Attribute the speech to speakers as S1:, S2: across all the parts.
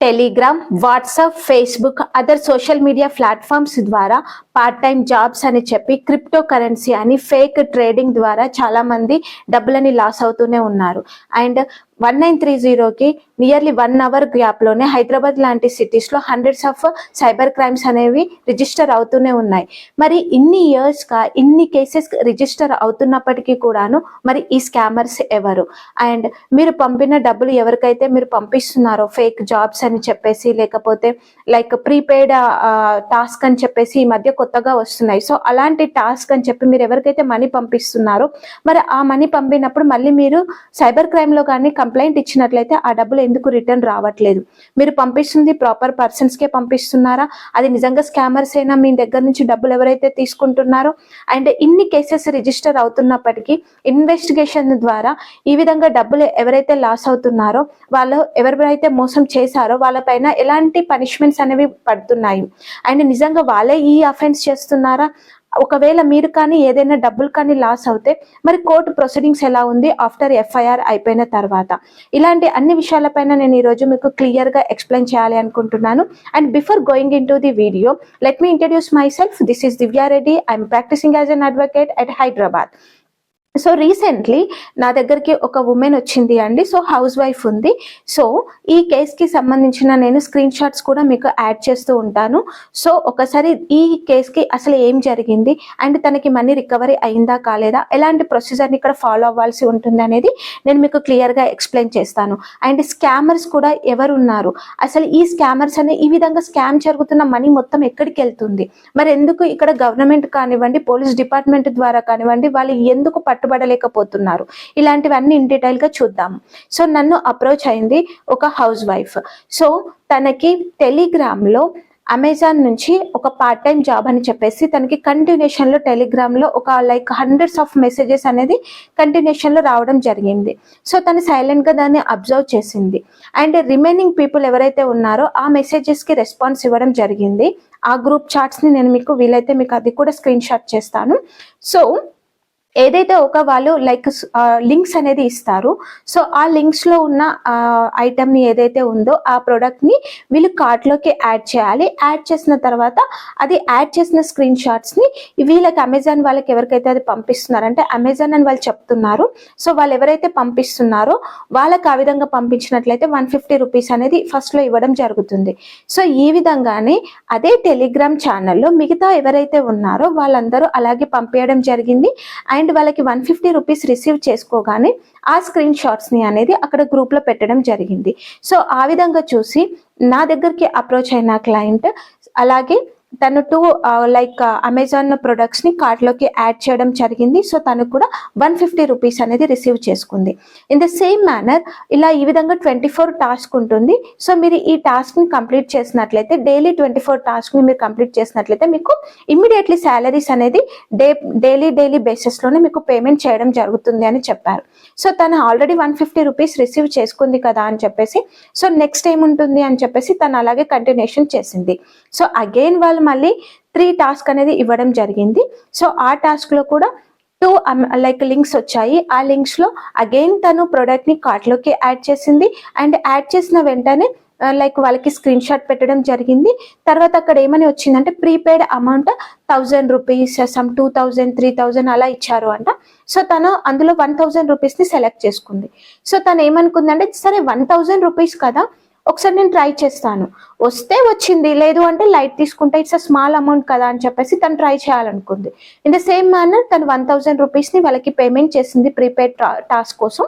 S1: Telegram WhatsApp Facebook other social media platforms ద్వారా part time jobs అని చెప్పి crypto currency అని ఫేక్ ట్రేడింగ్ ద్వారా చాలా మంది డబ్బులని లాస్ అవుతూనే ఉన్నారు. అండ్ వన్ నైన్ త్రీ జీరోకి నియర్లీ వన్ అవర్ గ్యాప్లోనే హైదరాబాద్ లాంటి సిటీస్లో హండ్రెడ్స్ ఆఫ్ సైబర్ క్రైమ్స్ అనేవి రిజిస్టర్ అవుతూనే ఉన్నాయి. మరి ఇన్ని ఇయర్స్గా ఇన్ని కేసెస్ రిజిస్టర్ అవుతున్నప్పటికీ కూడాను మరి ఈ స్కామర్స్ ఎవరు? అండ్ మీరు పంపిన డబ్బులు ఎవరికైతే మీరు పంపిస్తున్నారో ఫేక్ జాబ్స్ అని చెప్పేసి లేకపోతే లైక్ ప్రీపెయిడ్ టాస్క్ అని చెప్పేసి ఈ మధ్య కొత్తగా వస్తున్నాయి. సో అలాంటి టాస్క్ అని చెప్పి మీరు ఎవరికైతే మనీ పంపిస్తున్నారో మరి ఆ మనీ పంపినప్పుడు మళ్ళీ మీరు సైబర్ క్రైమ్లో కానీ కంప్లైంట్ ఇచ్చినట్లయితే ఆ డబ్బులు ఎందుకు రిటర్న్ రావట్లేదు? మీరు పంపిస్తుంది ప్రాపర్ పర్సన్స్కే పంపిస్తున్నారా? అది నిజంగా స్కామర్స్ అయినా మీ దగ్గర నుంచి డబ్బులు ఎవరైతే తీసుకుంటున్నారో? అండ్ ఇన్ని కేసెస్ రిజిస్టర్ అవుతున్నప్పటికీ ఇన్వెస్టిగేషన్ ద్వారా ఈ విధంగా డబ్బులు ఎవరైతే లాస్ అవుతున్నారో వాళ్ళు ఎవరెవరైతే మోసం చేశారో వాళ్ళపైన ఎలాంటి పనిష్మెంట్స్ అనేవి పడుతున్నాయి? అండ్ నిజంగా వాళ్ళే ఈ అఫెన్స్ చేస్తున్నారా? ఒకవేళ మీరు కానీ ఏదైనా డబ్బులు కానీ లాస్ అవుతే మరి కోర్టు ప్రొసీడింగ్స్ ఎలా ఉంది? ఆఫ్టర్ ఎఫ్ఐఆర్ అయిపోయిన తర్వాత. ఇలాంటి అన్ని విషయాలపైన నేను ఈరోజు మీకు క్లియర్గా ఎక్స్ప్లెయిన్ చేయాలి అనుకుంటున్నాను. And before going into the video let me introduce myself this is Divya Reddy I'm practising as an advocate at Hyderabad so recently నా దగ్గరికి ఒక ఉమెన్ వచ్చింది అండి. సో హౌస్ వైఫ్ ఉంది. సో ఈ కేస్కి సంబంధించిన నేను స్క్రీన్ షాట్స్ కూడా మీకు యాడ్ చేస్తూ ఉంటాను. సో ఒకసారి ఈ కేస్కి అసలు ఏం జరిగింది? అండ్ తనకి మనీ రికవరీ అయిందా కాలేదా? ఎలాంటి ప్రొసీజర్ని ఇక్కడ ఫాలో అవ్వాల్సి ఉంటుంది అనేది నేను మీకు క్లియర్గా ఎక్స్ప్లెయిన్ చేస్తాను. అండ్ స్కామర్స్ కూడా ఎవరు ఉన్నారు అసలు ఈ స్కామర్స్ అనే ఈ విధంగా స్కామ్ జరుగుతున్న మనీ మొత్తం ఎక్కడికి వెళ్తుంది? మరి ఎందుకు ఇక్కడ గవర్నమెంట్ కానివ్వండి పోలీస్ డిపార్ట్మెంట్ ద్వారా కానివ్వండి వాళ్ళు ఎందుకు పట్టుబడలేకపోతున్నారు ఇలాంటివన్నీ ఇన్ డీటెయిల్గా చూద్దాం సో నన్ను అప్రోచ్ అయింది ఒక హౌస్ వైఫ్. సో తనకి టెలిగ్రామ్లో అమెజాన్ నుంచి ఒక పార్ట్ టైం జాబ్ అని చెప్పేసి తనకి కంటిన్యూషన్లో టెలిగ్రామ్లో ఒక లైక్ హండ్రెడ్స్ ఆఫ్ మెసేజెస్ అనేది కంటిన్యూషన్లో రావడం జరిగింది. సో తను సైలెంట్గా దాన్ని అబ్జర్వ్ చేసింది. అండ్ రిమైనింగ్ పీపుల్ ఎవరైతే ఉన్నారో ఆ మెసేజెస్కి రెస్పాన్స్ ఇవ్వడం జరిగింది. ఆ గ్రూప్ చాట్స్ని నేను మీకు వీలైతే మీకు అది కూడా స్క్రీన్ షాట్ చేస్తాను. సో ఏదైతే ఒక వాళ్ళు లైక్ లింక్స్ అనేది ఇస్తారు సో ఆ లింక్స్లో ఉన్న ఐటమ్ని ఏదైతే ఉందో ఆ ప్రోడక్ట్ని వీళ్ళు కార్ట్లోకి యాడ్ చేయాలి. యాడ్ చేసిన తర్వాత అది యాడ్ చేసిన స్క్రీన్ షాట్స్ని వీళ్ళకి అమెజాన్ వాళ్ళకి ఎవరికైతే అది పంపిస్తున్నారంటే అమెజాన్ అని వాళ్ళు చెప్తున్నారు సో వాళ్ళు ఎవరైతే పంపిస్తున్నారో వాళ్ళకి ఆ విధంగా పంపించినట్లయితే వన్ ఫిఫ్టీ రూపీస్ అనేది ఫస్ట్లో ఇవ్వడం జరుగుతుంది. సో ఈ విధంగానే అదే టెలిగ్రామ్ ఛానల్లో మిగతా ఎవరైతే ఉన్నారో వాళ్ళందరూ అలాగే పంపించడం జరిగింది. అండ్ అండ్ వాళ్ళకి వన్ ఫిఫ్టీ రూపీస్ రిసీవ్ చేసుకోగానే ఆ స్క్రీన్ షాట్స్ని అనేది అక్కడ గ్రూప్లో పెట్టడం జరిగింది. సో ఆ విధంగా చూసి నా దగ్గరికి అప్రోచ్ అయిన క్లయింట్ అలాగే తను టూ లైక్ అమెజాన్ ప్రొడక్ట్స్ని కార్ట్లోకి యాడ్ చేయడం జరిగింది. సో తను కూడా వన్ ఫిఫ్టీ రూపీస్ అనేది రిసీవ్ చేసుకుంది. ఇన్ ద సేమ్ మేనర్ ఇలా ఈ విధంగా ట్వంటీ ఫోర్ టాస్క్ ఉంటుంది. సో మీరు ఈ టాస్క్ని కంప్లీట్ చేసినట్లయితే డైలీ ట్వంటీ ఫోర్ టాస్క్ని మీరు కంప్లీట్ చేసినట్లయితే మీకు ఇమ్మీడియట్లీ శాలరీస్ అనేది డే డైలీ డైలీ బేసిస్లోనే మీకు పేమెంట్ చేయడం జరుగుతుంది అని చెప్పారు. సో తను already one fifty rupees receive చేసుకుంది కదా అని చెప్పేసి సో నెక్స్ట్ ఏముంటుంది అని చెప్పేసి తను అలాగే కంటిన్యూషన్ చేసింది. సో అగైన్ వాళ్ళు మళ్ళీ త్రీ టాస్క్ అనేది ఇవ్వడం జరిగింది. సో ఆ టాస్క్లో కూడా టూ లైక్ లింక్స్ వచ్చాయి. ఆ లింక్స్లో అగైన్ తను ప్రోడక్ట్ని కార్ట్లోకి యాడ్ చేసింది. అండ్ యాడ్ చేసిన వెంటనే uh, లైక్ వాళ్ళకి స్క్రీన్ షాట్ పెట్టడం జరిగింది. తర్వాత అక్కడ ఏమని వచ్చిందంటే prepaid amount thousand rupees some two thousand three thousand అలా ఇచ్చారు అంట. సో తను అందులో వన్ థౌజండ్ రూపీస్ని సెలెక్ట్ చేసుకుంది. సో తను ఏమనుకుందంటే సరే వన్ థౌజండ్ రూపీస్ కదా ఒకసారి నేను ట్రై చేస్తాను. వస్తే వచ్చింది. లేదు అంటే లైట్ తీసుకుంటే ఇట్స్ అ స్మాల్ అమౌంట్ కదా అని చెప్పేసి తను ట్రై చేయాలనుకుంది. ఇన్ ద సేమ్ మేనర్ తను వన్ థౌజండ్ రూపీస్ని వాళ్ళకి పేమెంట్ చేసింది ప్రీపెయిడ్ టాస్క్ కోసం.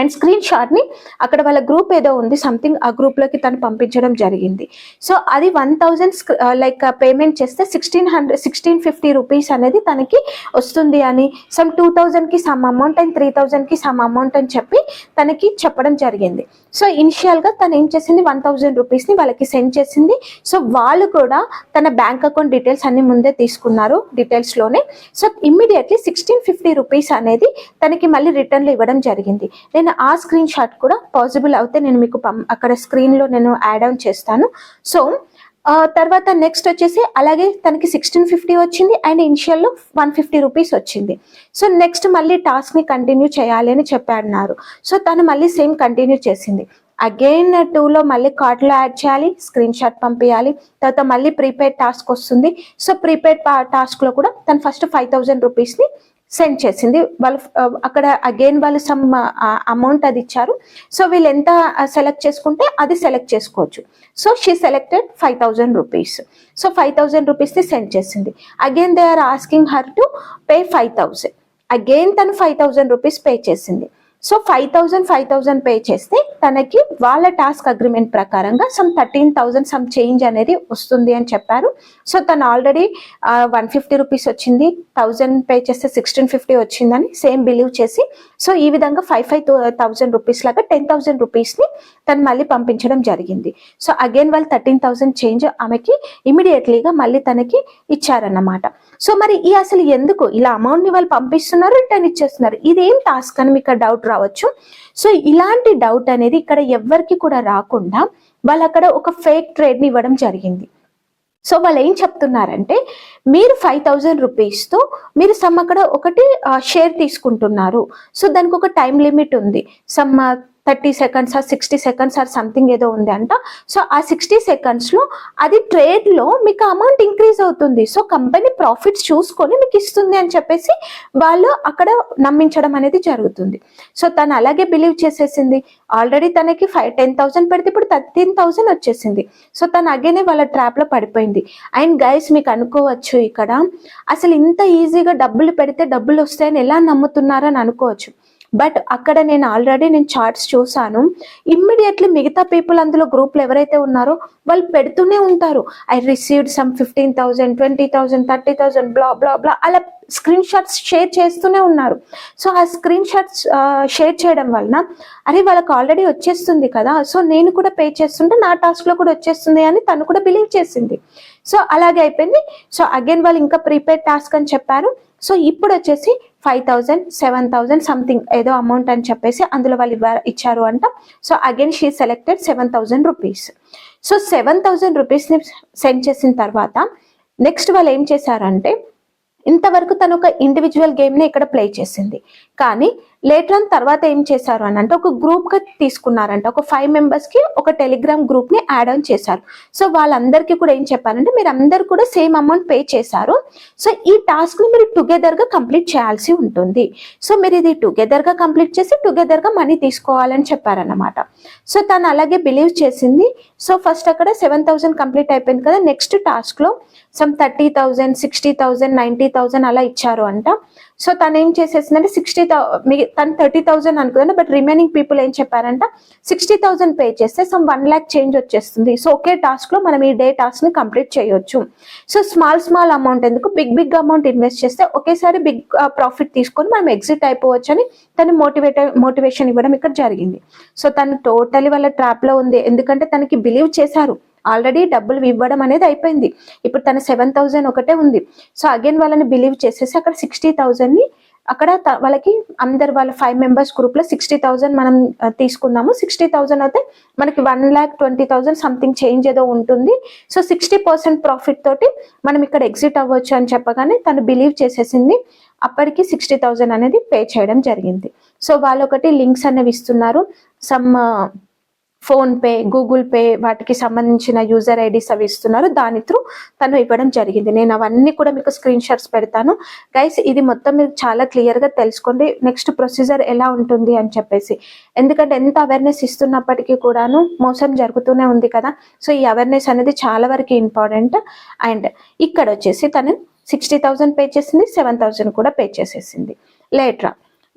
S1: అండ్ స్క్రీన్ షాట్ని అక్కడ వాళ్ళ గ్రూప్ ఏదో ఉంది సంథింగ్ ఆ గ్రూప్లోకి తను పంపించడం జరిగింది. సో అది వన్ థౌజండ్ లైక్ పేమెంట్ చేస్తే sixteen hundred sixteen fifty rupees అనేది తనకి వస్తుంది అని సమ్ టూ థౌజండ్కి సమ్ అమౌంట్ అండ్ త్రీ థౌజండ్కి సమ్ అమౌంట్ అని చెప్పి తనకి చెప్పడం జరిగింది. సో ఇనిషియల్గా తను ఏం చేసింది? వన్ థౌజండ్ రూపీస్ని వాళ్ళకి సెండ్ చేసింది. సో వాళ్ళు కూడా తన బ్యాంక్ అకౌంట్ డీటెయిల్స్ అన్ని ముందే తీసుకున్నారు డీటెయిల్స్లోనే so immediately sixteen fifty rupees అనేది తనకి మళ్ళీ రిటర్న్లు ఇవ్వడం జరిగింది. నేను ఆ స్క్రీన్ షాట్ కూడా పాసిబుల్ అవుతే నేను మీకు అక్కడ స్క్రీన్లో నేను యాడ్ ఆన్ చేస్తాను. సో తర్వాత నెక్స్ట్ వచ్చేసి అలాగే తనకి సిక్స్టీన్ ఫిఫ్టీ వచ్చింది అండ్ ఇనిషియల్లో వన్ ఫిఫ్టీ రూపీస్ వచ్చింది. సో నెక్స్ట్ మళ్ళీ టాస్క్ని కంటిన్యూ చేయాలి అని చెప్పాడన్నారు సో తను మళ్ళీ సేమ్ కంటిన్యూ చేసింది. అగైన్ టూలో మళ్ళీ కార్ట్లో యాడ్ చేయాలి స్క్రీన్ షాట్ పంపించాలి తర్వాత మళ్ళీ ప్రీపెయిడ్ టాస్క్ వస్తుంది. సో ప్రీపెయిడ్ టాస్క్లో కూడా తను ఫస్ట్ ఫైవ్ థౌజండ్ రూపీస్ని సెండ్ చేసింది. వాళ్ళు అక్కడ అగైన్ వాళ్ళు సమ్ అమౌంట్ అది ఇచ్చారు. సో వీళ్ళు ఎంత సెలెక్ట్ చేసుకుంటే అది సెలెక్ట్ చేసుకోవచ్చు. So she selected five thousand rupees so five thousand రూపీస్ని send చేసింది. Again they are asking her to pay five thousand again తను ఫైవ్ థౌజండ్ రూపీస్ పే చేసింది. So five thousand five thousand pay చేస్తే తనకి వాళ్ళ task agreement ప్రకారంగా some thirteen thousand some change అనేది వస్తుంది అని చెప్పారు. సో తను ఆల్రెడీ వన్ ఫిఫ్టీ రూపీస్ వచ్చింది. థౌజండ్ పే చేస్తే సిక్స్టీన్ ఫిఫ్టీ వచ్చిందని సేమ్ బిలీవ్ చేసి సో ఈ విధంగా ఫైవ్ ఫైవ్ థౌజండ్ రూపీస్ లాగా టెన్ థౌజండ్ రూపీస్ని తను మళ్ళీ పంపించడం జరిగింది. సో అగైన్ వాళ్ళు థర్టీన్ థౌసండ్ చేంజ్ ఆమెకి ఇమీడియట్లీగా మళ్ళీ తనకి ఇచ్చారన్నమాట. సో మరి ఈ అసలు ఎందుకు ఇలా అమౌంట్ని వాళ్ళు పంపిస్తున్నారు రిటర్న్ ఇచ్చేస్తున్నారు? ఇదేం టాస్క్ అని మీకు డౌట్ రావచ్చు. సో ఇలాంటి డౌట్ అనేది ఇక్కడ ఎవ్వరికి కూడా రాకుండా వాళ్ళు అక్కడ ఒక ఫేక్ ట్రేడ్ని ఇవ్వడం జరిగింది. సో వాళ్ళు ఏం చెప్తున్నారంటే మీరు ఫైవ్ థౌజండ్ రూపీస్తో మీరు సమ్ అక్కడ ఒకటి షేర్ తీసుకుంటున్నారు. సో దానికి ఒక టైం లిమిట్ ఉంది. Some thirty seconds or sixty seconds or something ఏదో ఉంది అంట. సో ఆ సిక్స్టీ సెకండ్స్లో అది ట్రేడ్లో మీకు అమౌంట్ ఇంక్రీజ్ అవుతుంది. సో కంపెనీ ప్రాఫిట్స్ చూసుకొని మీకు ఇస్తుంది అని చెప్పేసి వాళ్ళు అక్కడ నమ్మించడం అనేది జరుగుతుంది. సో తను అలాగే బిలీవ్ చేసేసింది. ఆల్రెడీ తనకి ఫైవ్ టెన్ థౌసండ్ పెడితే ఇప్పుడు థర్టీన్ థౌసండ్ వచ్చేసింది. సో తను అగేనే వాళ్ళ ట్రాప్లో పడిపోయింది. అండ్ గైస్ మీకు అనుకోవచ్చు ఇక్కడ అసలు ఇంత ఈజీగా డబ్బులు పెడితే డబ్బులు వస్తాయని ఎలా నమ్ముతున్నారని అనుకోవచ్చు. బట్ అక్కడ నేను ఆల్రెడీ నేను చార్ట్స్ చూసాను ఇమ్మీడియట్లీ మిగతా పీపుల్ అందులో గ్రూప్లు ఎవరైతే ఉన్నారో వాళ్ళు పెడుతూనే ఉంటారు. I received some fifteen thousand twenty thousand thirty thousand blah blah blah అలా స్క్రీన్ షాట్స్ షేర్ చేస్తూనే ఉన్నారు. సో ఆ స్క్రీన్ షాట్స్ షేర్ చేయడం వలన అరే వాళ్ళకి ఆల్రెడీ వచ్చేస్తుంది కదా. సో నేను కూడా పే చేస్తుంటే నా టాస్క్లో కూడా వచ్చేస్తుంది అని తను కూడా బిలీవ్ చేసింది. సో అలాగే అయిపోయింది. సో అగైన్ వాళ్ళు ఇంకా ప్రీపెయిడ్ టాస్క్ అని చెప్పారు. సో ఇప్పుడు వచ్చేసి five thousand seven thousand something ఏదో అమౌంట్ అని చెప్పేసి అందులో వాళ్ళు ఇవ్వ- ఇచ్చారు అంట. So again she selected seven thousand rupees so seven thousand రూపీస్ని send చేసిన తర్వాత నెక్స్ట్ వాళ్ళు ఏం చేశారంటే ఇంతవరకు తను ఒక ఇండివిజువల్ గేమ్ని ఇక్కడ ప్లే చేసింది. కానీ లేటర్ ఆన్ తర్వాత ఏం చేశారు అని అంటే ఒక గ్రూప్గా తీసుకున్నారంట. ఒక ఫైవ్ మెంబర్స్కి ఒక టెలిగ్రామ్ గ్రూప్ని యాడ్ ఆన్ చేశారు. సో వాళ్ళందరికీ కూడా ఏం చెప్పారంటే మీరు అందరు కూడా సేమ్ అమౌంట్ పే చేశారు. సో ఈ టాస్క్ని మీరు టుగెదర్గా కంప్లీట్ చేయాల్సి ఉంటుంది. సో మీరు ఇది టుగెదర్గా కంప్లీట్ చేసి టుగెదర్గా మనీ తీసుకోవాలని చెప్పారన్నమాట. సో తను అలాగే బిలీవ్ చేసింది. సో ఫస్ట్ అక్కడ సెవెన్ థౌసండ్ కంప్లీట్ అయిపోయింది కదా. నెక్స్ట్ టాస్క్లో some thirty thousand sixty thousand ninety thousand అలా ఇచ్చారు అంట. సో తను ఏం చేసేసిందంటే సిక్స్టీ థౌ తను థర్టీ థౌసండ్ అనుకుందంటే బట్ రిమైనింగ్ పీపుల్ ఏం చెప్పారంట సిక్స్టీ థౌసండ్ పే చేస్తే సమ్ వన్ ల్యాక్ చేంజ్ వచ్చేస్తుంది. సో ఒకే టాస్క్లో మనం ఈ డే టాస్క్ని కంప్లీట్ చేయొచ్చు. సో స్మాల్ స్మాల్ అమౌంట్ ఎందుకు? బిగ్ బిగ్ అమౌంట్ ఇన్వెస్ట్ చేస్తే ఒకేసారి బిగ్ ప్రాఫిట్ uh, తీసుకొని మనం ఎగ్జిట్ అయిపోవచ్చు అని తను మోటివేట్ మోటివేషన్ ఇవ్వడం ఇక్కడ జరిగింది. సో తను టోటలీ వాళ్ళ ట్రాప్లో ఉంది. ఎందుకంటే తనకి బిలీవ్ చేశారు. ఆల్రెడీ డబ్బులు ఇవ్వడం అనేది అయిపోయింది. ఇప్పుడు తన సెవెన్ థౌజండ్ ఒకటే ఉంది. సో అగైన్ వాళ్ళని బిలీవ్ చేసేసి అక్కడ సిక్స్టీ ని అక్కడ త- వాళ్ళకి అందరు వాళ్ళ ఫైవ్ మెంబర్స్ గ్రూప్లో సిక్స్టీ థౌజండ్ మనం తీసుకుందాము. సిక్స్టీ థౌజండ్ అయితే మనకి one lakh twenty thousand something change ఏదో ఉంటుంది. సో సిక్స్టీ పర్సెంట్ ప్రాఫిట్ తోటి మనం ఇక్కడ ఎగ్జిట్ అవ్వచ్చు అని చెప్పగానే తను బిలీవ్ చేసేసింది. అప్పటికి సిక్స్టీ థౌజండ్ అనేది పే చేయడం జరిగింది. సో వాళ్ళు ఒకటి లింక్స్ అనేవి ఇస్తున్నారు. Some PhonePe Google Pay వాటికి సంబంధించిన యూజర్ ఐడీస్ అవి ఇస్తున్నారు. దాని త్రూ తను ఇవ్వడం జరిగింది. నేను అవన్నీ కూడా మీకు స్క్రీన్ షాట్స్ పెడతాను. గైస్ ఇది మొత్తం మీరు చాలా క్లియర్గా తెలుసుకోండి. నెక్స్ట్ ప్రొసీజర్ ఎలా ఉంటుంది అని చెప్పేసి. ఎందుకంటే ఎంత అవేర్నెస్ ఇస్తున్నప్పటికీ కూడాను మోసం జరుగుతూనే ఉంది కదా. సో ఈ అవేర్నెస్ అనేది చాలా వరకు ఇంపార్టెంట్ అండ్ ఇక్కడ వచ్చేసి తను సిక్స్టీ థౌజండ్ పే చేసింది సెవెన్ థౌజండ్ కూడా పే చేసేసింది. లేట్రా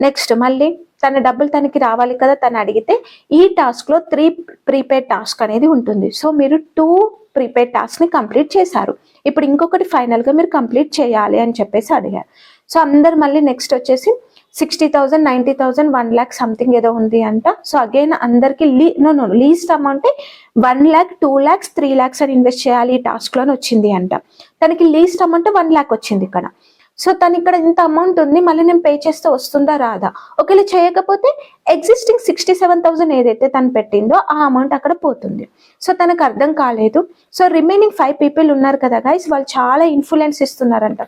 S1: నెక్స్ట్ మళ్ళీ తన డబ్బులు తనకి రావాలి కదా తను అడిగితే ఈ టాస్క్లో త్రీ ప్రీపెయిడ్ టాస్క్ అనేది ఉంటుంది. సో మీరు టూ ప్రీపెయిడ్ టాస్క్ని కంప్లీట్ చేశారు. ఇప్పుడు ఇంకొకటి ఫైనల్గా మీరు కంప్లీట్ చేయాలి అని చెప్పేసి అడిగారు. సో అందరు మళ్ళీ నెక్స్ట్ వచ్చేసి sixty thousand ninety thousand one lakh something ఏదో ఉంది అంట. సో అగైన్ అందరికి లీ no no least amount one lakh two lakhs three lakhs అని ఇన్వెస్ట్ చేయాలి ఈ టాస్క్లోనే వచ్చింది అంట. తనకి లీస్ట్ అమౌంట్ వన్ ల్యాక్ వచ్చింది ఇక్కడ. సో తను ఇక్కడ ఇంత అమౌంట్ ఉంది మళ్ళీ నేను పే చేస్తే వస్తుందా రాదా? ఒకవేళ చేయకపోతే ఎగ్జిస్టింగ్ సిక్స్టీ సెవెన్ థౌసండ్ ఏదైతే తను పెట్టిందో ఆ అమౌంట్ అక్కడ పోతుంది. సో తనకు అర్థం కాలేదు. సో రిమైనింగ్ ఫైవ్ పీపుల్ ఉన్నారు కదా గైస్ వాళ్ళు చాలా ఇన్ఫ్లుయెన్స్ ఇస్తున్నారంట.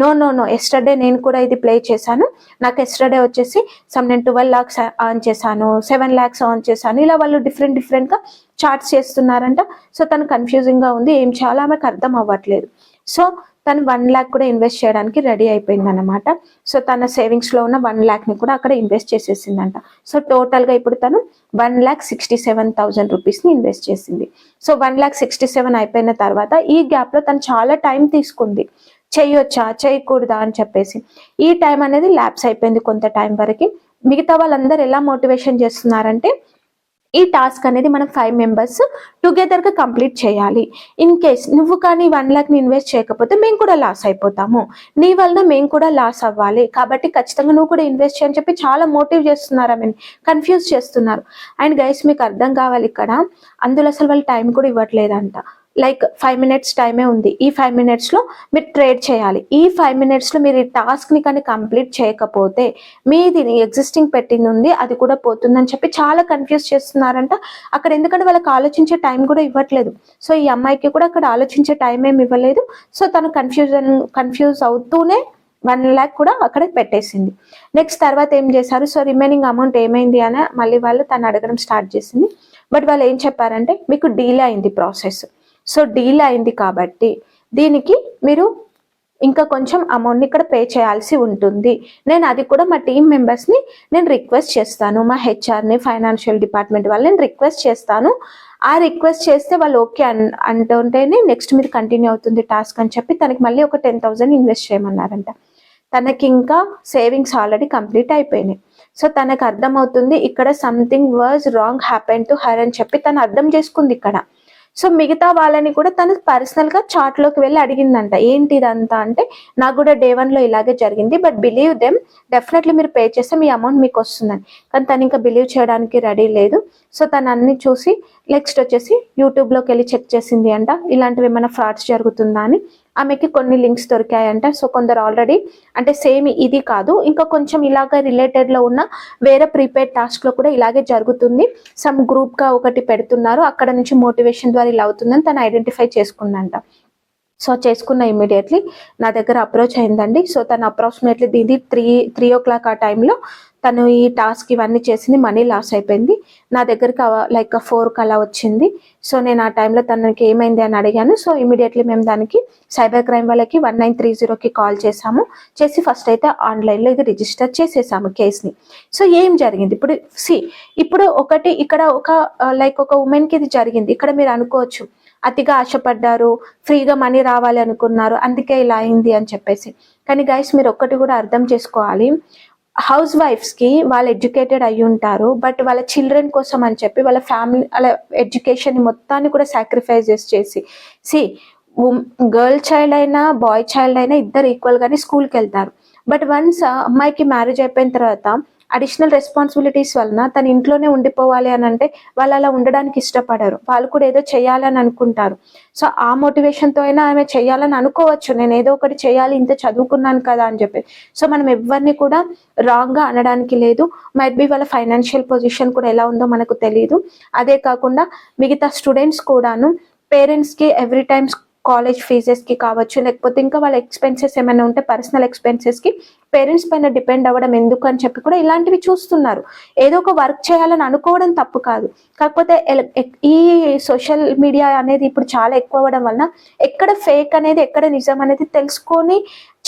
S1: నో నో నో ఎస్టర్డే నేను కూడా ఇది ప్లే చేశాను. నాకు ఎస్టర్డే వచ్చేసి సమ్ నేను ట్వెల్వ్ లాక్స్ ఆన్ చేశాను సెవెన్ ల్యాక్స్ ఆన్ చేశాను. ఇలా వాళ్ళు డిఫరెంట్ డిఫరెంట్గా చార్ట్స్ చేస్తున్నారంట. సో తను కన్ఫ్యూజింగ్గా ఉంది. ఏం చేయాలో ఆమెకు అర్థం అవ్వట్లేదు. సో తను వన్ ల్యాక్ కూడా ఇన్వెస్ట్ చేయడానికి రెడీ అయిపోయింది అనమాట సో తన సేవింగ్స్లో ఉన్న వన్ ల్యాక్ని కూడా అక్కడ ఇన్వెస్ట్ చేసేసిందంట. సో టోటల్గా ఇప్పుడు తను one lakh sixty seven thousand rupees invest చేసింది. So one lakh sixty seven అయిపోయిన తర్వాత ఈ గ్యాప్లో తను చాలా టైం తీసుకుంది. చేయొచ్చా? చేయకూడదా? అని చెప్పేసి. ఈ టైం అనేది ల్యాబ్స్ అయిపోయింది కొంత టైం వరకు. మిగతా వాళ్ళందరూ ఎలా మోటివేషన్ చేస్తున్నారంటే ఈ టాస్క్ అనేది మనం ఫైవ్ మెంబర్స్ టుగెదర్గా కంప్లీట్ చేయాలి. ఇన్ కేస్ నువ్వు కానీ వన్ ల్యాక్ని ఇన్వెస్ట్ చేయకపోతే మేము కూడా లాస్ అయిపోతాము. నీ వలన మేము కూడా లాస్ అవ్వాలి. కాబట్టి ఖచ్చితంగా నువ్వు కూడా ఇన్వెస్ట్ చేయని చెప్పి చాలా మోటివ్ చేస్తున్నారు ఆమె కన్ఫ్యూజ్ చేస్తున్నారు. అండ్ గైస్ మీకు అర్థం కావాలి ఇక్కడ. అందులో అసలు వాళ్ళు టైం కూడా ఇవ్వట్లేదంట. లైక్ ఫైవ్ మినిట్స్ టైమే ఉంది. ఈ ఫైవ్ మినిట్స్లో మీరు ట్రేడ్ చేయాలి. ఈ ఫైవ్ మినిట్స్లో మీరు ఈ టాస్క్ని కానీ కంప్లీట్ చేయకపోతే మీది ఎగ్జిస్టింగ్ పెట్టింది ఉంది అది కూడా పోతుందని చెప్పి చాలా కన్ఫ్యూజ్ చేస్తున్నారంట. అక్కడ ఎందుకంటే వాళ్ళకి ఆలోచించే టైం కూడా ఇవ్వట్లేదు. సో ఈ అమ్మాయికి కూడా అక్కడ ఆలోచించే టైం ఏమి ఇవ్వలేదు. సో తను కన్ఫ్యూజన్ కన్ఫ్యూజ్ అవుతూనే వన్ ల్యాక్ కూడా అక్కడ పెట్టేసింది. నెక్స్ట్ తర్వాత ఏం చేశారు? సో రిమైనింగ్ అమౌంట్ ఏమైంది అని మళ్ళీ వాళ్ళు తను అడగడం స్టార్ట్ చేసింది. బట్ వాళ్ళు ఏం చెప్పారంటే మీకు డీలే అయింది ప్రాసెస్. సో డీల్ అయింది కాబట్టి దీనికి మీరు ఇంకా కొంచెం అమౌంట్ని ఇక్కడ పే చేయాల్సి ఉంటుంది. నేను అది కూడా మా టీం మెంబర్స్ని నేను రిక్వెస్ట్ చేస్తాను. మా హెచ్ఆర్ని ఫైనాన్షియల్ డిపార్ట్మెంట్ వాళ్ళని నేను రిక్వెస్ట్ చేస్తాను. ఆ రిక్వెస్ట్ చేస్తే వాళ్ళు ఓకే అన్ అంటుంటేనే నెక్స్ట్ మీరు కంటిన్యూ అవుతుంది టాస్క్ అని చెప్పి తనకి మళ్ళీ ఒక టెన్ థౌజండ్ ఇన్వెస్ట్ చేయమన్నారంట. తనకి ఇంకా సేవింగ్స్ ఆల్రెడీ కంప్లీట్ అయిపోయినాయి. సో తనకు అర్థమవుతుంది ఇక్కడ something was wrong happen to her అని చెప్పి తను అర్థం చేసుకుంది ఇక్కడ. సో మిగతా వాళ్ళని కూడా తను పర్సనల్గా చాట్లోకి వెళ్ళి అడిగిందంట. ఏంటి ఇదంతా అంటే నాకు కూడా డే వన్లో ఇలాగే జరిగింది బట్ బిలీవ్ దెమ్ డెఫినెట్లీ మీరు పే చేస్తే మీ అమౌంట్ మీకు వస్తుందని. కానీ తను ఇంకా బిలీవ్ చేయడానికి రెడీ లేదు. సో తను అన్ని చూసి నెక్స్ట్ వచ్చేసి యూట్యూబ్లోకి వెళ్ళి చెక్ చేసింది అంట. ఇలాంటివి ఏమైనా ఫ్రాడ్స్ జరుగుతుందా అని ఆమెకి కొన్ని లింక్స్ దొరికాయంట. సో కొందరు ఆల్రెడీ అంటే సేమ్ ఇది కాదు. ఇంకా కొంచెం ఇలాగ రిలేటెడ్లో ఉన్న వేరే ప్రీపెయిడ్ టాస్క్లో కూడా ఇలాగే జరుగుతుంది. సమ్ గ్రూప్గా ఒకటి పెడుతున్నారు. అక్కడ నుంచి మోటివేషన్ ద్వారా ఇలా అవుతుందని తను ఐడెంటిఫై చేసుకుందంట. సో చేసుకున్న ఇమీడియట్లీ నా దగ్గర అప్రోచ్ అయిందండి. సో తను అప్రాక్సిమేట్లీ దీది త్రీ త్రీ ఓ క్లాక్ ఆ టైంలో తను ఈ టాస్క్ ఇవన్నీ చేసింది మనీ లాస్ అయిపోయింది. నా దగ్గరికి లైక్ ఫోర్కి అలా వచ్చింది. సో నేను ఆ టైంలో తనకి ఏమైంది అని అడిగాను. సో ఇమీడియట్లీ మేము దానికి సైబర్ క్రైమ్ వాళ్ళకి వన్ నైన్ త్రీ జీరోకి కాల్ చేసాము చేసి ఫస్ట్ అయితే ఆన్లైన్లో ఇది రిజిస్టర్ చేసేసాము కేస్ని సో ఏం జరిగింది? ఇప్పుడు సి ఇప్పుడు ఒకటి ఇక్కడ ఒక uh, లైక్ ఒక ఉమెన్కి ఇది జరిగింది. ఇక్కడ మీరు అనుకోవచ్చు అతిగా ఆశపడ్డారు ఫ్రీగా మనీ రావాలి అనుకున్నారు అందుకే ఇలా అయింది అని చెప్పేసి. కానీ గైస్ మీరు ఒక్కటి కూడా అర్థం చేసుకోవాలి. హౌస్ వైఫ్స్కి వాళ్ళు ఎడ్యుకేటెడ్ అయి ఉంటారు. బట్ వాళ్ళ చిల్డ్రన్ కోసం అని చెప్పి వాళ్ళ ఫ్యామిలీ వాళ్ళ ఎడ్యుకేషన్ మొత్తాన్ని కూడా సాక్రిఫైజెస్ చేసి సి గర్ల్ చైల్డ్ అయినా బాయ్ చైల్డ్ అయినా ఇద్దరు ఈక్వల్గానే స్కూల్కి వెళ్తారు. బట్ వన్స్ అమ్మాయికి మ్యారేజ్ అయిపోయిన తర్వాత అడిషనల్ రెస్పాన్సిబిలిటీస్ వలన తను ఇంట్లోనే ఉండిపోవాలి అని అంటే వాళ్ళు అలా ఉండడానికి ఇష్టపడరు. వాళ్ళు కూడా ఏదో చేయాలని అనుకుంటారు. సో ఆ మోటివేషన్తో అయినా ఆమె చేయాలని అనుకోవచ్చు. నేను ఏదో ఒకటి చేయాలి ఇంత చదువుకున్నాను కదా అని చెప్పి. సో మనం ఎవరిని కూడా రాంగ్గా అనడానికి లేదు. మైట్ బి వాళ్ళ ఫైనాన్షియల్ పొజిషన్ కూడా ఎలా ఉందో మనకు తెలియదు అదే కాకుండా మిగతా స్టూడెంట్స్ కూడాను పేరెంట్స్కి ఎవ్రీ టైమ్స్ కాలేజ్ ఫీజెస్కి కావచ్చు లేకపోతే ఇంకా వాళ్ళ ఎక్స్పెన్సెస్ ఏమైనా ఉంటే పర్సనల్ ఎక్స్పెన్సెస్కి పేరెంట్స్ పైన డిపెండ్ అవ్వడం ఎందుకు అని చెప్పి కూడా ఇలాంటివి చూస్తున్నారు. ఏదో ఒక వర్క్ చేయాలని అనుకోవడం తప్పు కాదు. కాకపోతే ఈ సోషల్ మీడియా అనేది ఇప్పుడు చాలా ఎక్కువ అవ్వడం వలన ఎక్కడ ఫేక్ అనేది ఎక్కడ నిజం అనేది తెలుసుకొని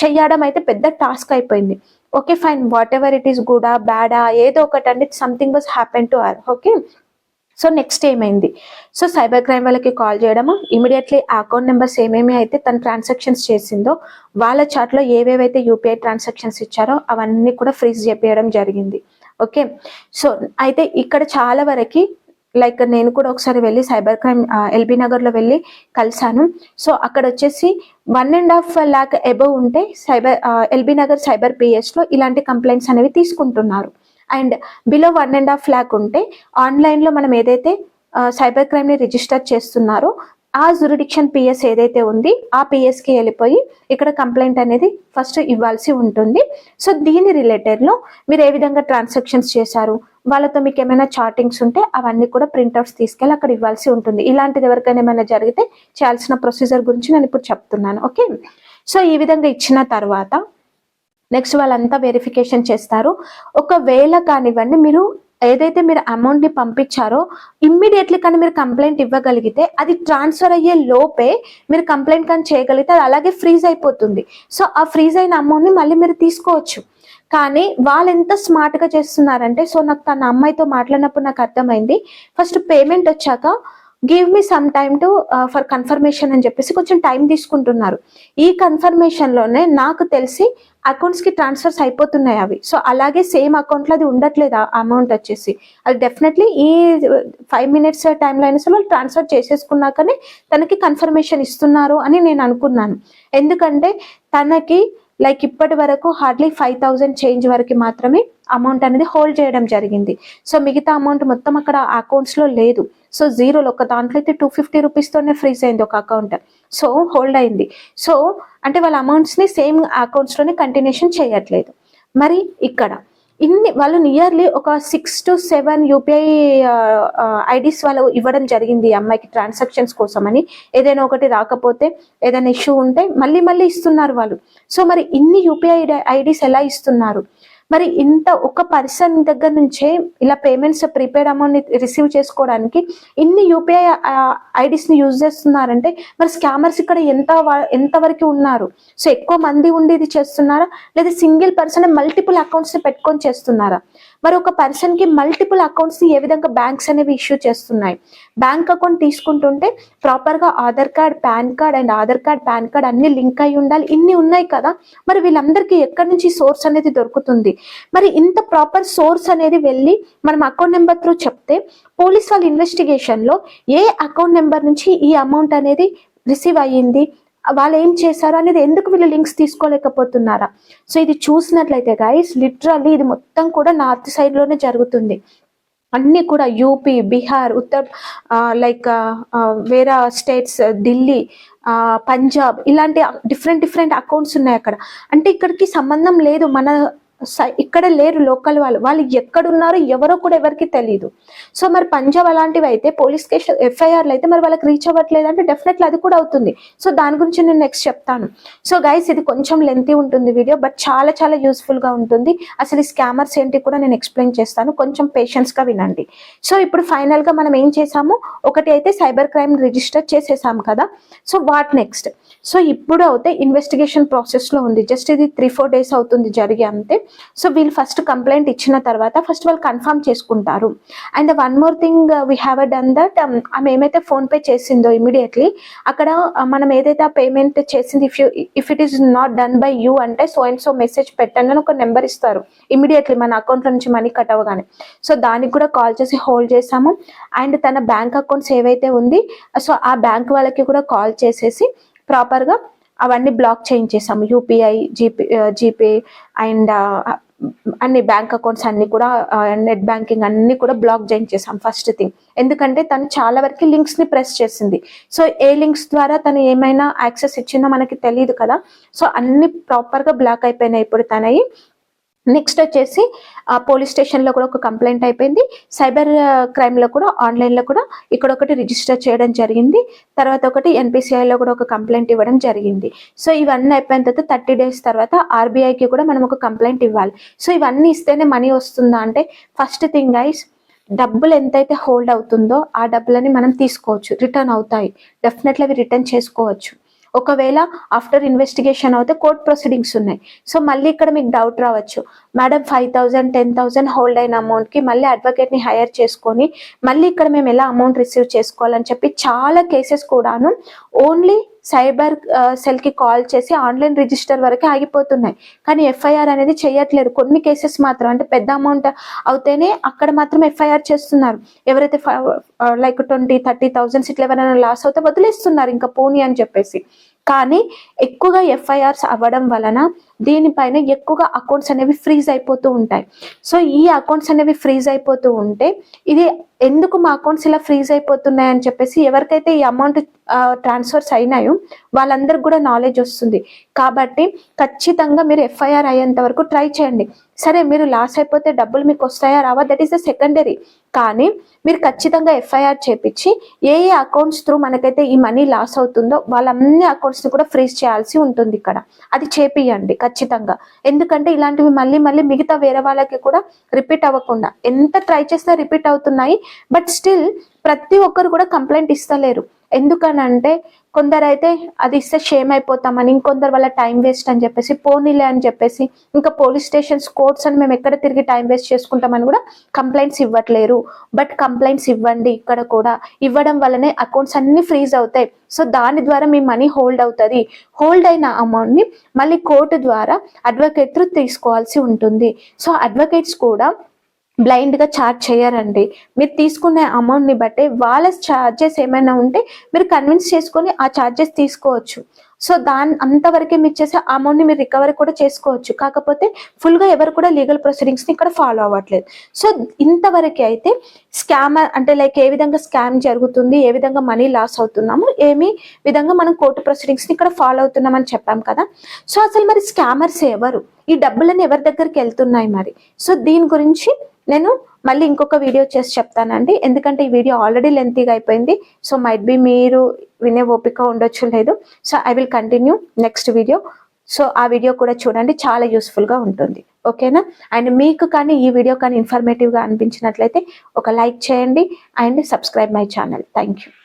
S1: చెయ్యడం అయితే పెద్ద టాస్క్ అయిపోయింది. Okay fine whatever it is గుడా బ్యాడా ఏదో ఒకటి అంటే something was happen to her okay so next ఏమైంది? సో సైబర్ క్రైమ్ వాళ్ళకి కాల్ చేయడము ఇమీడియట్లీ అకౌంట్ నెంబర్స్ ఏమేమి అయితే తను ట్రాన్సాక్షన్స్ చేసిందో వాళ్ళ చాట్లో ఏవేవైతే యూపీఐ ట్రాన్సాక్షన్స్ ఇచ్చారో అవన్నీ కూడా ఫ్రీజ్ చేపించడం జరిగింది. ఓకే? సో అయితే ఇక్కడ చాలా వరకు లైక్ నేను కూడా ఒకసారి వెళ్ళి సైబర్ క్రైమ్ ఎల్బీ నగర్లో వెళ్ళి కలిసాను సో అక్కడ వచ్చేసి one and half lakh above ఉంటే సైబర్ ఎల్బీ నగర్ సైబర్ పిఎస్లో ఇలాంటి కంప్లైంట్స్ అనేవి తీసుకుంటున్నారు. And below one and half lakh ఉంటే ఆన్లైన్లో మనం ఏదైతే సైబర్ క్రైమ్ని రిజిస్టర్ చేస్తున్నారో ఆ జురిడిక్షన్ పిఎస్ ఏదైతే ఉంది ఆ పిఎస్కి వెళ్ళిపోయి ఇక్కడ కంప్లైంట్ అనేది ఫస్ట్ ఇవ్వాల్సి ఉంటుంది. సో దీని రిలేటెడ్లో మీరు ఏ విధంగా ట్రాన్సాక్షన్స్ చేశారు వాళ్ళతో మీకు ఏమైనా చాటింగ్స్ ఉంటే అవన్నీ కూడా ప్రింట్అవుట్స్ తీసుకెళ్ళి అక్కడ ఇవ్వాల్సి ఉంటుంది. ఇలాంటిది ఎవరికైనా ఏమైనా జరిగితే చేయాల్సిన ప్రొసీజర్ గురించి నేను ఇప్పుడు చెప్తున్నాను. ఓకే? సో ఈ విధంగా ఇచ్చిన తర్వాత నెక్స్ట్ వాళ్ళంతా వెరిఫికేషన్ చేస్తారు. ఒకవేళ కానివ్వండి మీరు ఏదైతే మీరు అమౌంట్ని పంపించారో ఇమ్మీడియట్లీ కానీ మీరు కంప్లైంట్ ఇవ్వగలిగితే అది ట్రాన్స్ఫర్ అయ్యే లోపే మీరు కంప్లైంట్ కానీ చేయగలిగితే అది అలాగే ఫ్రీజ్ అయిపోతుంది. సో ఆ ఫ్రీజ్ అయిన అమౌంట్ని మళ్ళీ మీరు తీసుకోవచ్చు. కానీ వాళ్ళు ఎంత స్మార్ట్గా చేస్తున్నారంటే సో నాకు తన అమ్మాయితో మాట్లాడినప్పుడు నాకు అర్థమైంది. ఫస్ట్ పేమెంట్ వచ్చాక give me some time to for confirmation అని చెప్పేసి కొంచెం టైం తీసుకుంటున్నారు. ఈ కన్ఫర్మేషన్లోనే నాకు తెలిసి అకౌంట్స్కి ట్రాన్స్ఫర్స్ అయిపోతున్నాయి అవి. సో అలాగే సేమ్ అకౌంట్లో అది ఉండట్లేదు అమౌంట్ వచ్చేసి. అది డెఫినెట్లీ ఈ ఫైవ్ మినిట్స్ టైంలో అయినా సరే వాళ్ళు ట్రాన్స్ఫర్ చేసేసుకున్నాకనే తనకి కన్ఫర్మేషన్ ఇస్తున్నారు అని నేను అనుకున్నాను. ఎందుకంటే తనకి లైక్ ఇప్పటి వరకు హార్డ్లీ ఫైవ్ థౌజండ్ చేంజ్ వరకు మాత్రమే అమౌంట్ అనేది హోల్డ్ చేయడం జరిగింది. సో మిగతా అమౌంట్ మొత్తం అక్కడ అకౌంట్స్లో లేదు. సో జీరోలో ఒక దాంట్లో అయితే టూ ఫిఫ్టీ రూపీస్తోనే ఫ్రీజ్ అయింది ఒక అకౌంట్ సో హోల్డ్ అయింది. సో అంటే వాళ్ళ అమౌంట్స్ని సేమ్ అకౌంట్స్లోనే కంటిన్యూషన్ చేయట్లేదు. మరి ఇక్కడ ఇన్ని వాళ్ళు నియర్లీ ఒక six to seven UPI IDs వాళ్ళు ఇవ్వడం జరిగింది ఈ అమ్మాయికి ట్రాన్సాక్షన్స్ కోసమని. ఏదైనా ఒకటి రాకపోతే ఏదైనా ఇష్యూ ఉంటే మళ్ళీ మళ్ళీ ఇస్తున్నారు వాళ్ళు. సో మరి ఇన్ని యూపీఐ ఐడీస్ ఎలా ఇస్తున్నారు? మరి ఇంత ఒక పర్సన్ దగ్గర నుంచే ఇలా పేమెంట్స్ ప్రీపెయిడ్ అమౌంట్ రిసీవ్ చేసుకోవడానికి ఇన్ని యూపీఐ ఐడీస్ని యూజ్ చేస్తున్నారంటే మరి స్కామర్స్ ఇక్కడ ఎంత ఎంతవరకు ఉన్నారు? సో ఎక్కువ మంది ఉండి ఇది చేస్తున్నారా? లేదా సింగిల్ పర్సన్ మల్టిపుల్ అకౌంట్స్ పెట్టుకొని చేస్తున్నారా? మరి ఒక పర్సన్కి మల్టిపుల్ అకౌంట్స్ ఏ విధంగా బ్యాంక్స్ అనేవి ఇష్యూ చేస్తున్నాయి? బ్యాంక్ అకౌంట్ తీసుకుంటుంటే ప్రాపర్గా Aadhaar card PAN card and Aadhaar card PAN card అన్ని లింక్ అయి ఉండాలి. ఇన్ని ఉన్నాయి కదా. మరి వీళ్ళందరికీ ఎక్కడి నుంచి సోర్స్ అనేది దొరుకుతుంది? మరి ఇంత ప్రాపర్ సోర్స్ అనేది వెళ్ళి మనం అకౌంట్ నెంబర్ త్రూ చెప్తే పోలీస్ వాళ్ళ ఇన్వెస్టిగేషన్లో ఏ అకౌంట్ నెంబర్ నుంచి ఈ అమౌంట్ అనేది రిసీవ్ అయ్యింది? వాళ్ళు ఏం చేశారు అనేది ఎందుకు వీళ్ళు లింక్స్ తీసుకోలేకపోతున్నారా? సో ఇది చూసినట్లయితే గైస్ లిటరల్లీ ఇది మొత్తం కూడా నార్త్ సైడ్లోనే జరుగుతుంది. అన్ని కూడా యూపీ బీహార్ ఉత్తర్ లైక్ వేరే స్టేట్స్ ఢిల్లీ పంజాబ్ ఇలాంటి డిఫరెంట్ డిఫరెంట్ అకౌంట్స్ ఉన్నాయి అక్కడ. అంటే ఇక్కడికి సంబంధం లేదు. మన ఇక్కడ లేరు లోకల్ వాళ్ళు. వాళ్ళు ఎక్కడున్నారో ఎవరో కూడా ఎవరికి తెలియదు సో మరి పంజాబ్ అలాంటివి అయితే పోలీస్ కేసు ఎఫ్ఐఆర్లు అయితే మరి వాళ్ళకి రీచ్ అవ్వట్లేదు అంటే డెఫినెట్లీ అది కూడా అవుతుంది. సో దాని గురించి నేను నెక్స్ట్ చెప్తాను. సో గైస్ ఇది కొంచెం లెంతీ ఉంటుంది వీడియో బట్ చాలా చాలా యూస్ఫుల్గా ఉంటుంది. అసలు ఈ స్కామర్స్ ఏంటి కూడా నేను ఎక్స్ప్లెయిన్ చేస్తాను. కొంచెం పేషెన్స్గా వినండి. సో ఇప్పుడు ఫైనల్గా మనం ఏం చేసాము? ఒకటి అయితే సైబర్ క్రైమ్ రిజిస్టర్ చేసేసాం కదా. సో వాట్ నెక్స్ట్ సో ఇప్పుడు అయితే ఇన్వెస్టిగేషన్ ప్రాసెస్లో ఉంది. జస్ట్ ఇది త్రీ ఫోర్ డేస్ అవుతుంది జరిగి అంతే. సో వీళ్ళు ఫస్ట్ కంప్లైంట్ ఇచ్చిన తర్వాత ఫస్ట్ వాళ్ళు కన్ఫర్మ్ చేసుకుంటారు. And one more thing we have done that ఆమె ఏమైతే ఫోన్పే చేసిందో ఇమీడియట్లీ అక్కడ uh, మనం ఏదైతే ఆ పేమెంట్ చేసింది if you if it is not done by you అంటే సో అండ్ సో మెసేజ్ పెట్టండి అని ఒక నెంబర్ ఇస్తారు. ఇమీడియట్లీ మన అకౌంట్ నుంచి మనీ కట్ అవ్వగానే. సో దానికి కూడా కాల్ చేసి హోల్డ్ చేసాము. అండ్ తన బ్యాంక్ అకౌంట్స్ ఏవైతే ఉంది సో ఆ బ్యాంక్ వాళ్ళకి కూడా కాల్ చేసేసి ప్రాపర్గా అవన్నీ బ్లాక్ చేయించేసాము యూపీఐ జీపే జీపే అండ్ అన్ని బ్యాంక్ అకౌంట్స్ అన్ని కూడా నెట్ బ్యాంకింగ్ అన్ని కూడా బ్లాక్ చేయించేసాం ఫస్ట్ థింగ్. ఎందుకంటే తను చాలా వరకు లింక్స్ని ప్రెస్ చేసింది. సో ఏ లింక్స్ ద్వారా తను ఏమైనా యాక్సెస్ ఇచ్చిందో మనకి తెలియదు కదా. సో అన్ని ప్రాపర్గా బ్లాక్ అయిపోయినాయి. ఇప్పుడు తనవి నెక్స్ట్ వచ్చేసి ఆ పోలీస్ స్టేషన్లో కూడా ఒక కంప్లైంట్ అయిపోయింది. సైబర్ క్రైమ్లో కూడా ఆన్లైన్లో కూడా ఇక్కడ ఒకటి రిజిస్టర్ చేయడం జరిగింది. తర్వాత ఒకటి ఎన్పిసిఐలో కూడా ఒక కంప్లైంట్ ఇవ్వడం జరిగింది. సో ఇవన్నీ అయిపోయిన తర్వాత థర్టీ డేస్ తర్వాత ఆర్బీఐకి కూడా మనం ఒక కంప్లైంట్ ఇవ్వాలి. సో ఇవన్నీ ఇస్తేనే మనీ వస్తుందా అంటే ఫస్ట్ థింగ్ గైస్ డబ్బులు ఎంతైతే హోల్డ్ అవుతుందో ఆ డబ్బులని మనం తీసుకోవచ్చు. రిటర్న్ అవుతాయి. డెఫినెట్లీ అవి రిటర్న్ చేసుకోవచ్చు. ఒకవేళ ఆఫ్టర్ ఇన్వెస్టిగేషన్ అయితే కోర్ట్ ప్రొసీడింగ్స్ ఉన్నాయి. సో మళ్ళీ ఇక్కడ మీకు డౌట్ రావచ్చు. Madam five thousand ten thousand hold అయిన అమౌంట్కి మళ్ళీ అడ్వకేట్ని హైర్ చేసుకొని మళ్ళీ ఇక్కడ మేము ఎలా అమౌంట్ రిసీవ్ చేసుకోవాలని చెప్పి చాలా కేసెస్ కూడాను ఓన్లీ సైబర్ సెల్కి కాల్ చేసి ఆన్లైన్ రిజిస్టర్ వరకే ఆగిపోతున్నాయి. కానీ ఎఫ్ఐఆర్ అనేది చేయట్లేదు కొన్ని కేసెస్ మాత్రం అంటే పెద్ద అమౌంట్ అవుతేనే అక్కడ మాత్రం ఎఫ్ఐఆర్ చేస్తున్నారు. ఎవరైతే లైక్ ట్వంటీ థర్టీ థౌజండ్స్ ఇట్లా ఎవరైనా లాస్ అవుతే వదిలేస్తున్నారు. ఇంకా పోనీ అని చెప్పేసి. కానీ ఎక్కువగా ఎఫ్ఐఆర్స్ అవ్వడం వలన దీనిపైన ఎక్కువగా అకౌంట్స్ అనేవి ఫ్రీజ్ అయిపోతూ ఉంటాయి. సో ఈ అకౌంట్స్ అనేవి ఫ్రీజ్ అయిపోతూ ఉంటే ఇది ఎందుకు మా అకౌంట్స్ ఇలా ఫ్రీజ్ అయిపోతున్నాయి అని చెప్పేసి ఎవరికైతే ఈ అమౌంట్ ట్రాన్స్ఫర్స్ అయినాయో వాళ్ళందరికి కూడా నాలెడ్జ్ వస్తుంది. కాబట్టి ఖచ్చితంగా మీరు ఎఫ్ఐఆర్ అయ్యేంత వరకు ట్రై చేయండి. సరే మీరు లాస్ అయిపోతే డబ్బులు మీకు వస్తాయా రావా? దట్ ఈస్ ద సెకండరీ కానీ మీరు ఖచ్చితంగా ఎఫ్ఐఆర్ చేపించి ఏ ఏ అకౌంట్స్ త్రూ మనకైతే ఈ మనీ లాస్ అవుతుందో వాళ్ళన్ని అకౌంట్స్ని కూడా ఫ్రీజ్ చేయాల్సి ఉంటుంది ఇక్కడ. అది చేపియండి ఖచ్చితంగా. ఎందుకంటే ఇలాంటివి మళ్ళీ మళ్ళీ మిగతా వేరే వాళ్ళకి కూడా రిపీట్ అవ్వకుండా. ఎంత ట్రై చేసినా రిపీట్ అవుతున్నాయి బట్ స్టిల్ ప్రతి ఒక్కరు కూడా కంప్లైంట్ ఇస్తలేరు. ఎందుకనంటే కొందరైతే అది ఇస్తే షేమ్ అయిపోతామని ఇంకొందరు వల్ల టైం వేస్ట్ అని చెప్పేసి పోనీలే అని చెప్పేసి ఇంకా పోలీస్ స్టేషన్స్ కోర్ట్స్ అని మేము ఎక్కడ తిరిగి టైం వేస్ట్ చేసుకుంటామని కూడా కంప్లైంట్స్ ఇవ్వట్లేరు. బట్ కంప్లైంట్స్ ఇవ్వండి ఇక్కడ కూడా. ఇవ్వడం వల్లనే అకౌంట్స్ అన్ని ఫ్రీజ్ అవుతాయి. సో దాని ద్వారా మీ మనీ హోల్డ్ అవుతుంది. హోల్డ్ అయిన అమౌంట్ని మళ్ళీ కోర్టు ద్వారా అడ్వకేట్ త్రూ తీసుకోవాల్సి ఉంటుంది. సో అడ్వకేట్స్ కూడా బ్లైండ్గా ఛార్జ్ చేయరండి. మీరు తీసుకునే అమౌంట్ని బట్టి వాళ్ళ ఛార్జెస్ ఏమైనా ఉంటే మీరు కన్విన్స్ చేసుకొని ఆ ఛార్జెస్ తీసుకోవచ్చు. సో దాని అంతవరకే మీరు చేసే అమౌంట్ని మీరు రికవరీ కూడా చేసుకోవచ్చు. కాకపోతే ఫుల్గా ఎవరు కూడా లీగల్ ప్రొసీడింగ్స్ని ఇక్కడ ఫాలో అవ్వట్లేదు. సో ఇంతవరకే అయితే స్కామర్ అంటే లైక్ ఏ విధంగా స్కామ్ జరుగుతుంది ఏ విధంగా మనీ లాస్ అవుతున్నాము ఏమి విధంగా మనం కోర్టు ప్రొసీడింగ్స్ని ఇక్కడ ఫాలో అవుతున్నామని చెప్పాం కదా. సో అసలు మరి స్కామర్స్ ఎవరు? ఈ డబ్బులన్నీ ఎవరి దగ్గరికి వెళ్తున్నాయి మరి? సో దీని గురించి నేను మళ్ళీ ఇంకొక వీడియో చేసి చెప్తానండి. ఎందుకంటే ఈ వీడియో ఆల్రెడీ లెంతీగా అయిపోయింది. సో మైట్ బి మీరు వినే ఓపిక ఉండొచ్చు లేదు. So I will continue next video so ఆ వీడియో కూడా చూడండి. చాలా యూస్ఫుల్గా ఉంటుంది. ఓకేనా అండ్ మీకు కానీ ఈ వీడియో కానీ ఇన్ఫర్మేటివ్గా అనిపించినట్లయితే ఒక లైక్ చేయండి. And subscribe my channel thank you